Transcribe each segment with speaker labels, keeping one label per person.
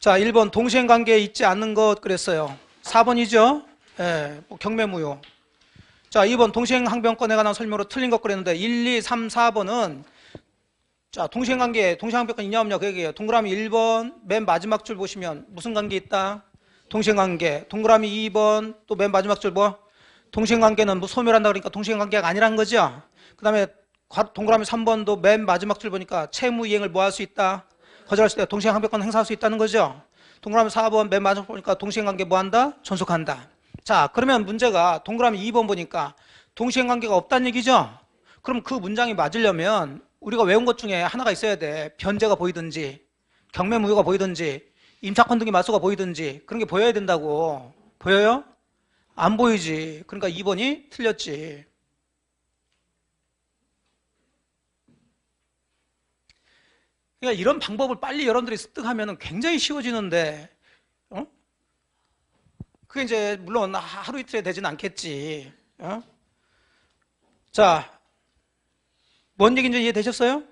Speaker 1: 자, 1번 동시행관계에 있지 않는 것 그랬어요. 4번이죠? 예, 뭐 경매무효. 자, 2번 동시행항변권에 관한 설명으로 틀린 것 그랬는데 1, 2, 3, 4번은 자, 동시행관계, 동시행항변권 있냐 없냐 그 얘기예요. 동그라미 1번 맨 마지막 줄 보시면 무슨 관계 있다? 동시행관계. 동그라미 2번 또 맨 마지막 줄 뭐? 동시행관계는 뭐 소멸한다 그러니까 동시행관계가 아니란 거죠. 그 다음에 동그라미 3번도 맨 마지막 줄 보니까 채무 이행을 뭐 할 수 있다? 거절할 수 있다. 동시행항변권 행사할 수 있다는 거죠. 동그라미 4번 맨 마지막 보니까 동시행관계 뭐 한다? 존속한다. 자, 그러면 문제가 동그라미 2번 보니까 동시행관계가 없다는 얘기죠? 그럼 그 문장이 맞으려면 우리가 외운 것 중에 하나가 있어야 돼. 변제가 보이든지, 경매무효가 보이든지, 임차권 등기 말소가 보이든지 그런 게 보여야 된다고. 보여요? 안 보이지. 그러니까 2번이 틀렸지. 그러니까 이런 방법을 빨리 여러분들이 습득하면 굉장히 쉬워지는데, 어? 그게 이제 물론 하루 이틀에 되진 않겠지. 어? 자, 뭔 얘기인지 이해되셨어요?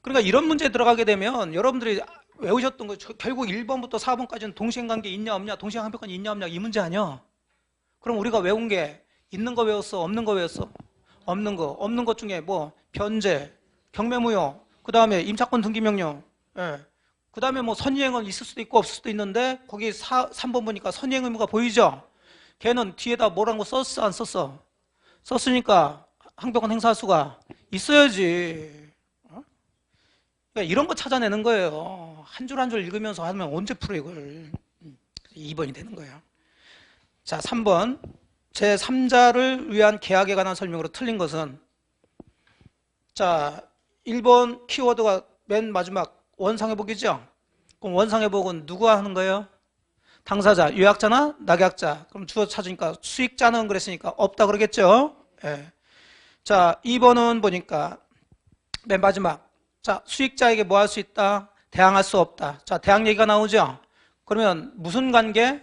Speaker 1: 그러니까 이런 문제에 들어가게 되면 여러분들이 외우셨던 거 결국 1번부터 4번까지는 동시행관계 있냐 없냐, 동시행항변권이 있냐 없냐 이 문제 아니야. 그럼 우리가 외운 게 있는 거 외웠어, 없는 거 외웠어? 없는 거, 없는 것 중에 뭐 변제, 경매무효, 그 다음에 임차권 등기명령, 예. 그 다음에 뭐 선의행은 있을 수도 있고 없을 수도 있는데 거기 4, 3번 보니까 선의행 의무가 보이죠? 걔는 뒤에다 뭐라고 썼어, 안 썼어? 썼으니까 항변권 행사할 수가 있어야지. 어? 그러니까 이런 거 찾아내는 거예요. 한 줄 한 줄 읽으면서 하면 언제 풀어 이걸. 2번이 되는 거예요. 자, 3번. 제3자를 위한 계약에 관한 설명으로 틀린 것은 자, 1번 키워드가 맨 마지막 원상회복이죠? 그럼 원상회복은 누가 하는 거예요? 당사자, 유약자나 낙약자. 그럼 주어 찾으니까 수익자는 그랬으니까 없다 그러겠죠? 예. 자, 2번은 보니까 맨 마지막. 자, 수익자에게 뭐 할 수 있다? 대항할 수 없다. 자, 대항 얘기가 나오죠? 그러면 무슨 관계?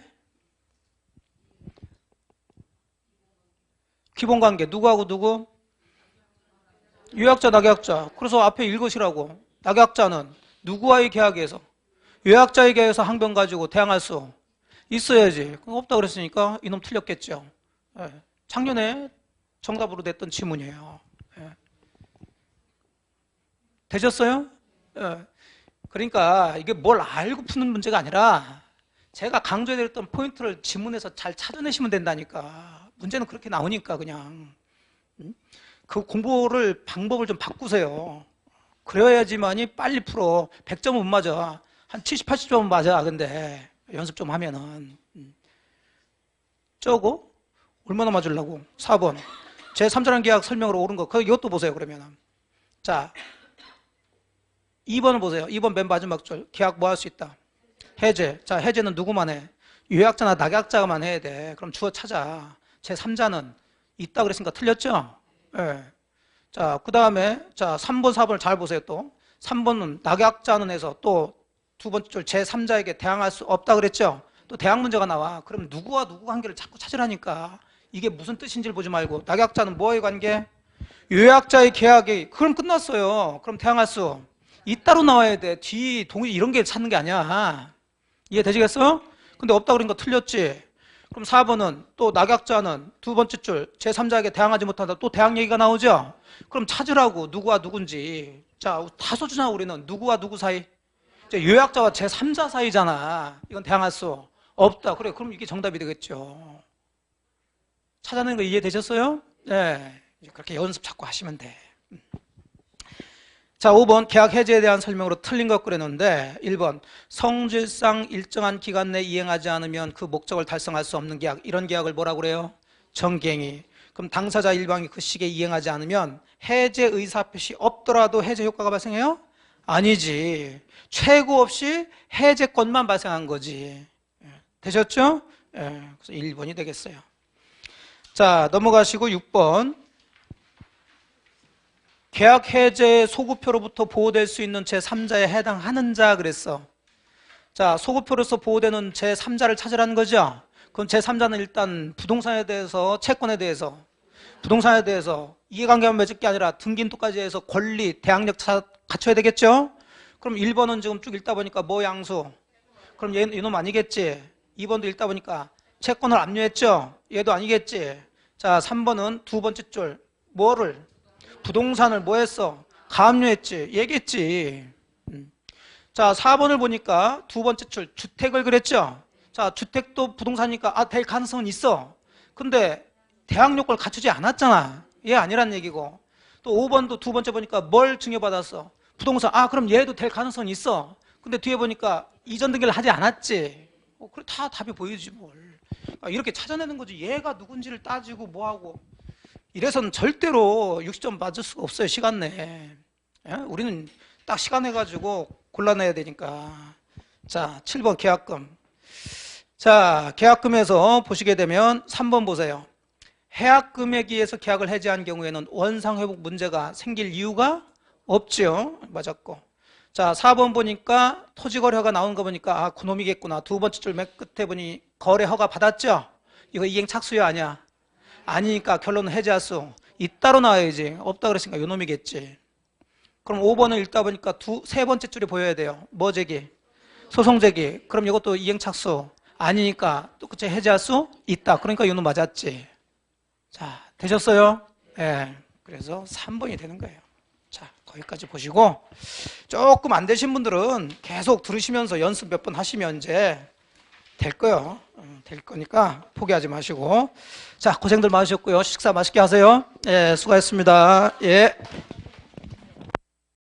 Speaker 1: 기본 관계. 누구하고 누구? 유약자, 낙약자. 그래서 앞에 읽으시라고. 낙약자는 누구와의 계약에서? 유약자의 계약에서 항변 가지고 대항할 수 있어야지. 없다 그랬으니까 이놈 틀렸겠죠. 예. 작년에 정답으로 냈던 지문이에요. 예. 되셨어요? 예. 그러니까 이게 뭘 알고 푸는 문제가 아니라 제가 강조해드렸던 포인트를 지문에서 잘 찾아내시면 된다니까. 문제는 그렇게 나오니까 그냥. 그 공부를 방법을 좀 바꾸세요. 그래야지만이 빨리 풀어. 100점은 못 맞아. 한 70, 80점은 맞아. 근데 연습 좀 하면은. 저거 얼마나 맞으려고? 4번. 제 3자란 계약 설명으로 옳은 거. 그 이것도 보세요. 그러면. 자. 2번을 보세요. 2번 맨 마지막 줄. 계약 뭐 할 수 있다? 해제. 자, 해제는 누구만 해? 유약자나 낙약자만 해야 돼. 그럼 주어 찾아. 제 3자는 있다 그랬으니까 틀렸죠? 예. 자, 그 다음에, 자, 3번, 4번을 잘 보세요, 또. 3번은 낙약자는 해서 또 두 번째 줄 제3자에게 대항할 수 없다 그랬죠? 또 대항 문제가 나와. 그럼 누구와 누구 관계를 자꾸 찾으라니까. 이게 무슨 뜻인지를 보지 말고. 낙약자는 뭐의 관계? 요약자의 계약이. 그럼 끝났어요. 그럼 대항할 수 있다로 나와야 돼. 뒤, 동의 이런 게 찾는 게 아니야. 이해되시겠어? 근데 없다 그러니까 틀렸지? 그럼 4번은 또 낙약자는 두 번째 줄 제3자에게 대항하지 못한다. 또 대항 얘기가 나오죠? 그럼 찾으라고 누구와 누군지. 자, 다 써주잖아 우리는. 누구와 누구 사이? 요약자와 제3자 사이잖아. 이건 대항할 수 없다. 그래, 그럼 이게 정답이 되겠죠. 찾아내는 거 이해되셨어요? 네. 그렇게 연습 자꾸 하시면 돼. 자, 5번 계약 해제에 대한 설명으로 틀린 것 그랬는데 1번 성질상 일정한 기간 내 이행하지 않으면 그 목적을 달성할 수 없는 계약 이런 계약을 뭐라고 그래요? 정갱이 그럼 당사자 일방이 그 시기에 이행하지 않으면 해제 의사 표시 없더라도 해제 효과가 발생해요? 아니지 최고 없이 해제권만 발생한 거지 되셨죠? 예, 그래서 1번이 되겠어요 자 넘어가시고 6번 계약 해제 소구표로부터 보호될 수 있는 제3자에 해당하는 자 그랬어. 자, 소구표로서 보호되는 제3자를 찾으라는 거죠. 그럼 제3자는 일단 부동산에 대해서 채권에 대해서 부동산에 대해서 이해관계만 맺을 게 아니라 등기인도까지 해서 권리, 대항력 갖춰야 되겠죠? 그럼 1번은 지금 쭉 읽다 보니까 뭐 양수? 그럼 얘 이놈 아니겠지? 2번도 읽다 보니까 채권을 압류했죠? 얘도 아니겠지? 자, 3번은 두 번째 줄. 뭐를? 부동산을 뭐 했어? 가압류했지. 얘겠지. 음. 자, 4번을 보니까 두 번째 줄. 주택을 그랬죠? 자, 주택도 부동산이니까 아, 될 가능성은 있어. 근데 대학 요건을 갖추지 않았잖아. 얘 아니란 얘기고. 또 5번도 두 번째 보니까 뭘 증여받았어? 부동산. 아, 그럼 얘도 될 가능성은 있어. 근데 뒤에 보니까 이전 등기를 하지 않았지. 어, 그래 다 답이 보이지 뭘. 아, 이렇게 찾아내는 거지. 얘가 누군지를 따지고 뭐하고. 이래서는 절대로 60점 맞을 수가 없어요. 시간 내에. 예? 우리는 딱 시간 내가지고 골라내야 되니까. 자, 7번 계약금. 자, 계약금에서 보시게 되면 3번 보세요. 해약 금액에 의해서 계약을 해지한 경우에는 원상 회복 문제가 생길 이유가 없죠. 맞았고. 자, 4번 보니까 토지 거래허가 나오는 거 보니까 아, 그놈이겠구나. 두 번째 줄 맨 끝에 보니 거래 허가 받았죠? 이거 이행 착수요 아니야? 아니니까 결론은 해지할 수 있다로 나와야지. 없다 그랬으니까 요놈이겠지. 그럼 5번을 읽다 보니까 두, 세 번째 줄이 보여야 돼요. 뭐 제기? 소송 제기. 그럼 이것도 이행 착수 아니니까 똑같이 해지할 수 있다. 그러니까 요놈 맞았지. 자, 되셨어요? 예. 그래서 3번이 되는 거예요. 자, 거기까지 보시고 조금 안 되신 분들은 계속 들으시면서 연습 몇 번 하시면 이제 될 거요. 어, 될 거니까 포기하지 마시고. 자, 고생들 많으셨고요. 식사 맛있게 하세요. 예, 수고하셨습니다. 예.